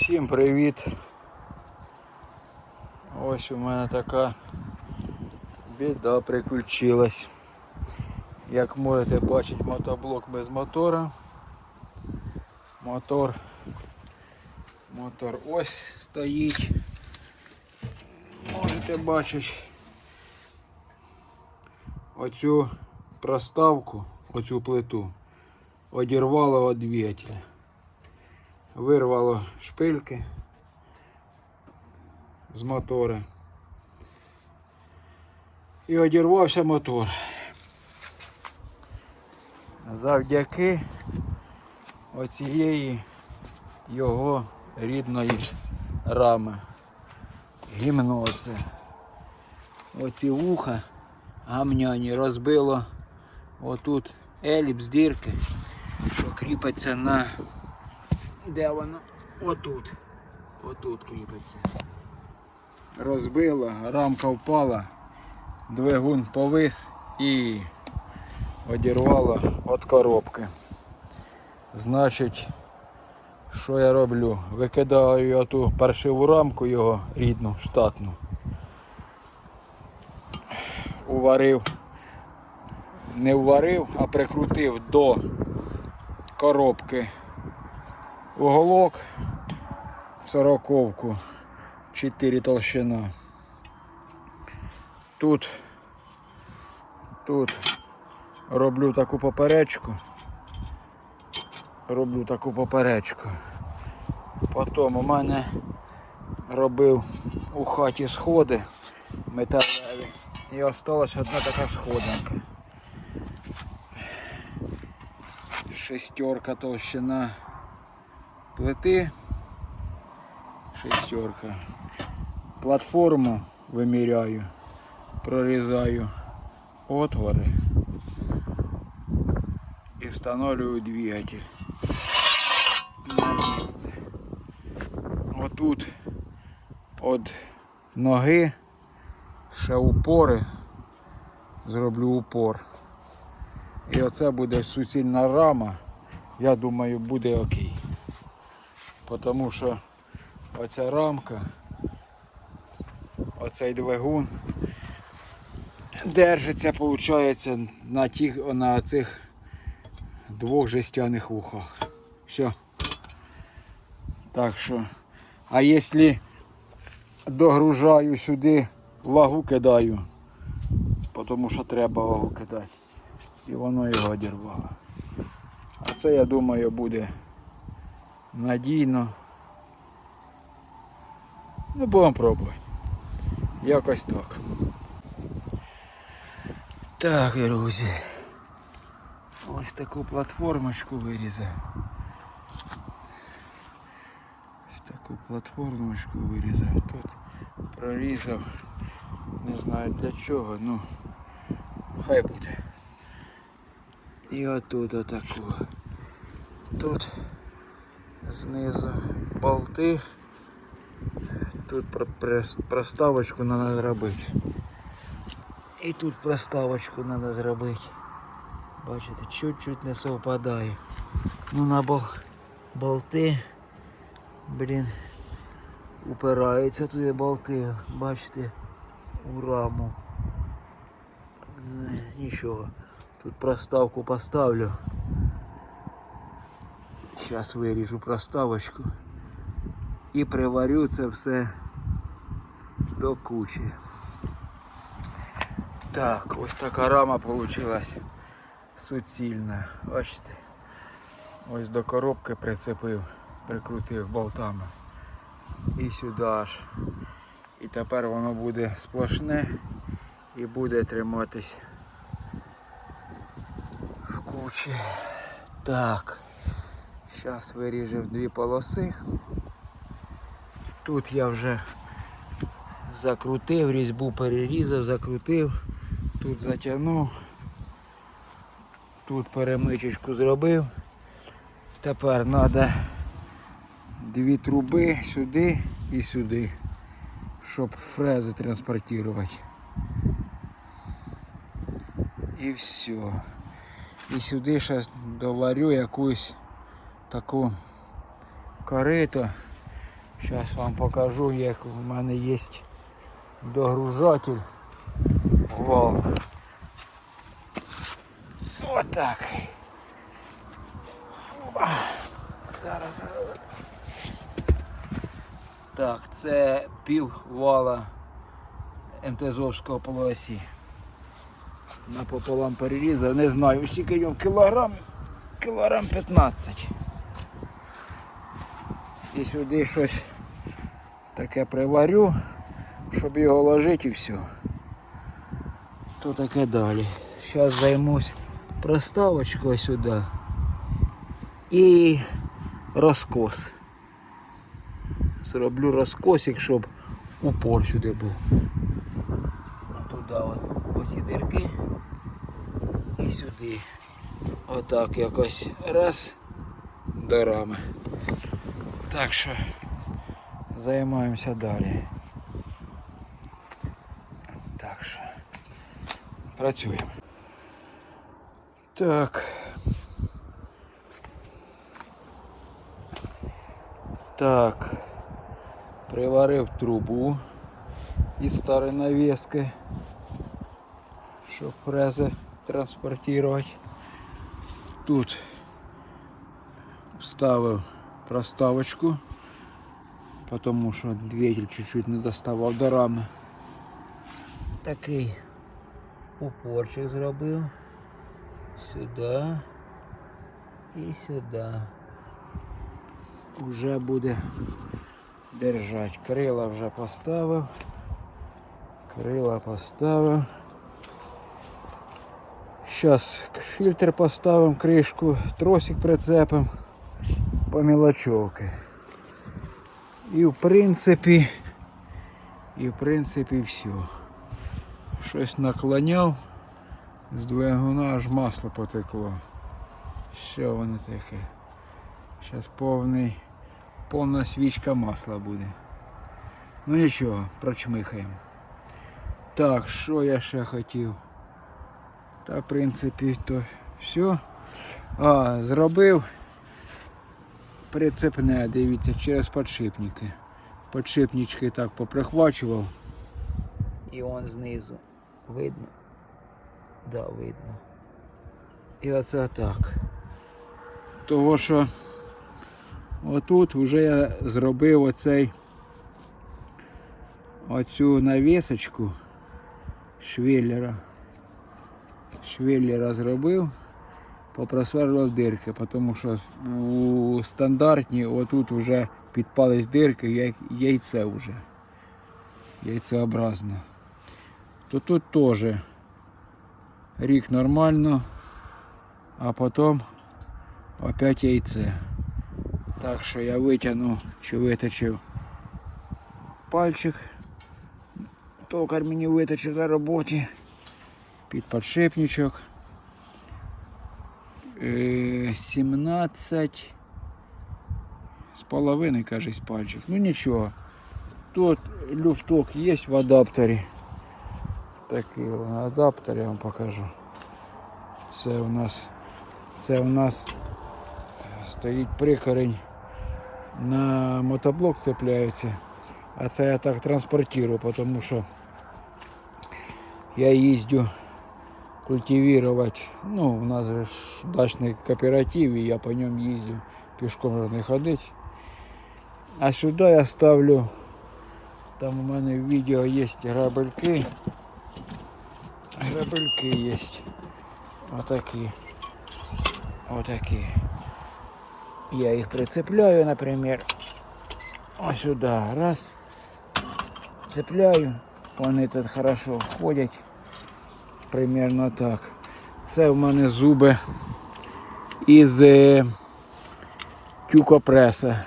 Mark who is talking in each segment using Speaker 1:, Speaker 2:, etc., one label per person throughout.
Speaker 1: Всім привіт! Ось у мене така біда приключилась. Як можете бачити, мотоблок без мотора. Мотор. Мотор ось стоїть. Можете бачити оцю проставку, оцю плиту одірвало від двигателя. Вирвало шпильки з мотора. І одірвався мотор. Завдяки оцієї його рідної рами. Гімно це. Оці вуха гамняні розбило отут еліпс дірки, що кріпиться на де воно? Отут. Отут кріпиться. Розбила, рамка впала, двигун повис і одірвала від коробки. Значить, що я роблю? Викидаю ту паршиву рамку його рідну, штатну. Уварив, не вварив, а прикрутив до коробки уголок, сороковку, 4 толщина. Тут, тут роблю таку поперечку. Роблю таку поперечку. Потім у мене робив у хаті сходи металеві. І осталась одна така сходинка. Шестерка толщина плити. Шестерка. Платформу виміряю, прорізаю отвори і встановлюю двигатель. На місце. Отут від ноги ще упори зроблю упор. І оце буде суцільна рама. Я думаю, буде окей. Тому що оця рамка, оцей двигун держиться, виходить, на тих, на цих двох жестяних вухах. Все. Так що, а якщо догружаю сюди, вагу кидаю, тому що треба вагу кидати. І воно його одірвало. А це, я думаю, буде надійно. Ну, будемо пробувати. Якось так. Так, друзі. Ось таку платформочку вирізав. Ось таку платформочку вирізав. Тут прорізав. Не знаю для чого, ну хай буде. І отут отаку. Тут знизу болти. Тут проставочку треба зробити. І тут проставочку треба зробити. Бачите, чуть-чуть не совпадає. Ну на бол... болти, блін, упираються туди болти, бачите, у раму. Нічого. Тут проставку поставлю. Зараз виріжу проставочку і приварю це все до кучі. Так, ось така рама получилась суцільна. Бачите? Ось до коробки прицепив, прикрутив болтами. І сюди аж. І тепер воно буде сплошне і буде триматись в кучі. Так. Зараз виріжемо дві полоси. Тут я вже закрутив, різьбу перерізав, закрутив, тут затягнув, тут перемичечку зробив. Тепер треба дві труби сюди і сюди, щоб фрези транспортувати. І все. І сюди зараз доварю якусь таку корито Зараз вам покажу, як у мене є догружатель вал. Отак. Зараз. Так, це пів вала МТЗовського полуосі. Напополам перерізав, не знаю, скільки йому кілограм, кілограм 15. І сюди щось таке приварю, щоб його ложити і все. То таке далі. Зараз займусь проставочкою сюди і розкос. Зроблю розкосик, щоб упор сюди був. Туди ось і дирки і сюди. Отак якось раз до рами. Так що займаємося далі. Так що працюємо. Так. Так. Приварив трубу із старої навіски, щоб фрези транспортувати. Тут вставив проставочку, тому що двигатель чуть-чуть не доставав до рами. Такий упорчик зробив. Сюди і сюди. Уже буде держать. Крила вже поставив. Крила поставив. Зараз фільтр поставимо, кришку, тросик прицепимо по мелочовки. І в принципі, і в принципі все. Щось наклоняв, з двигуна аж масло потекло. Що воно таке? Зараз повний, повна свічка масла буде. Ну нічого, прочмихаємо. Так, що я ще хотів? Та в принципі то все. А, зробив прицепне, дивіться, через подшипники. Подшипнички так поприхвачував. І он знизу. Видно? Да, видно. І оце так. Того що отут вже я зробив оцей оцю навісочку швеллера. Швеллера зробив, попросверлив дирки, тому що у стандартні отут вже підпались дирки, як яйце вже. Яйцеобразно. То тут теж рік нормально, а потім опять яйце. Так що я витягну чи виточив пальчик. Токар мені виточив на роботі під подшипничок. Е, 17 з половиною, кажись, пальчик. Ну нічого. Тут люфток є в адаптері. Такий он адаптер я вам покажу. Це у нас це у нас стоїть прикорень на мотоблок цепляється. А це я так транспортирую, тому що я їздю культивировать. Ну, у нас же ж дачний кооператив, і я по ньому їздю, пішком же не ходить. А сюди я ставлю, там у мене в відео є грабельки. Грабельки є. Отакі. Отакі. Я їх прицепляю, наприклад, ось сюди. Раз. Цепляю. Вони тут хорошо входять. Примерно так. Це в мене зуби із е, тюкопреса,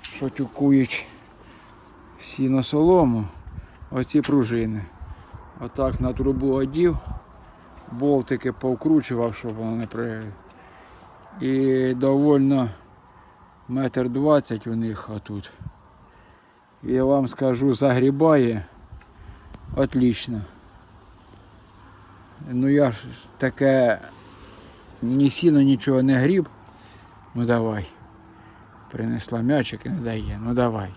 Speaker 1: що тюкують всі на солому. Оці пружини. Отак на трубу одів, болтики повкручував, щоб воно не при. І довольно метр двадцять у них отут. Я вам скажу, загрібає отлично. Ну я ж таке ні сіно нічого не гріб. Ну давай. Принесла м'ячик і не дає. Ну давай.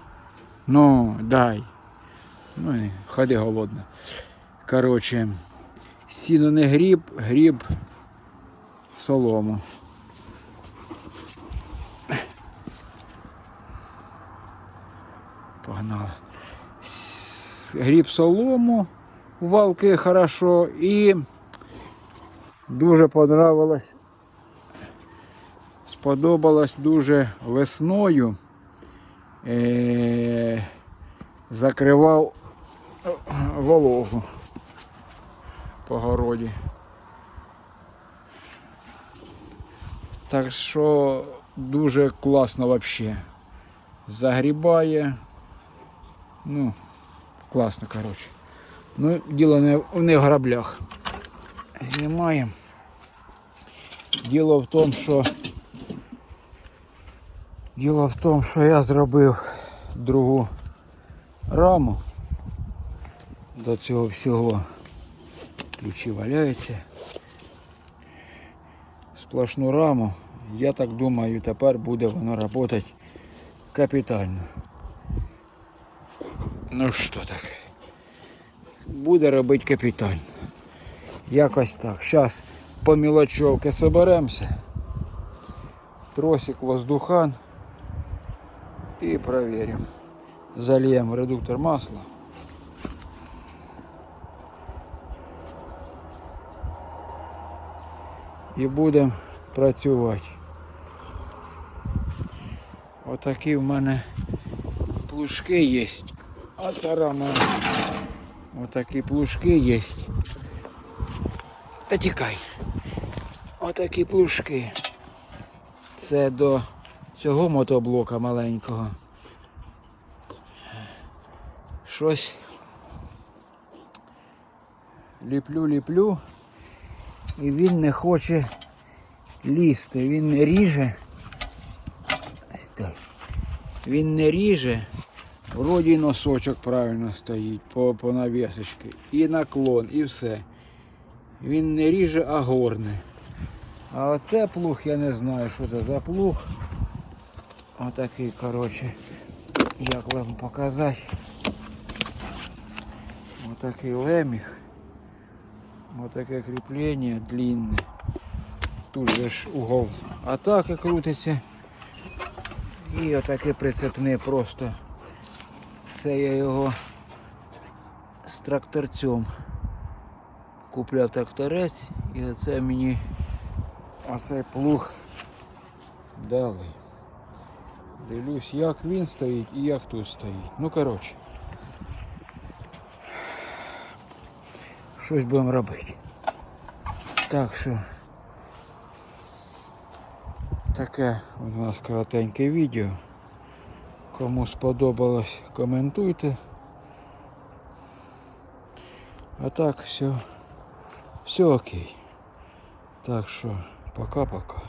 Speaker 1: Ну, дай. Ну, і ходи голодна. Коротше, сіно не гріб, гріб солому. Погнали. С- Гріб солому, валки хорошо і дуже понравилось. Сподобалось дуже весною. Е- закривав вологу по городі. Так що дуже класно взагалі. Загрібає. Ну, класно, коротше. Ну, діло не, не в граблях. Знімаємо. Діло в тому, що Діло в тому, що я зробив другу раму до цього всього. Ключі валяються. Сплошну раму. Я так думаю, тепер буде воно працювати капітально. Ну що так? Буде робити капітально. Якось так. Зараз по мілочовки соберемося. Тросик, воздухан. И проверим. Зальем редуктор масла. І будемо працювати. Отакі в мене плужки є. А це рама. Отакі плужки є. Та тікай. Отакі плужки. Це до цього мотоблока маленького. Щось ліплю, ліплю, і він не хоче лізти, він не ріже. Він не ріже, вроді носочок правильно стоїть по, по навісочці. І наклон, і все. Він не ріже, а горне. А оце плуг, я не знаю, що це за плуг. Отакий, коротше, як вам показати. Отакий леміх. Отаке кріплення длинне. Тут же ж угол атаки крутиться. І отаке прицепне просто. Це я його з тракторцем купляв тракторець і оце мені оцей плуг дали. Дивлюсь, як він стоїть і як тут стоїть. Ну коротше. Щось будемо робити. Так що таке у нас коротеньке відео. Кому сподобалось, коментуйте. А так все, все окей. Так що пока-пока.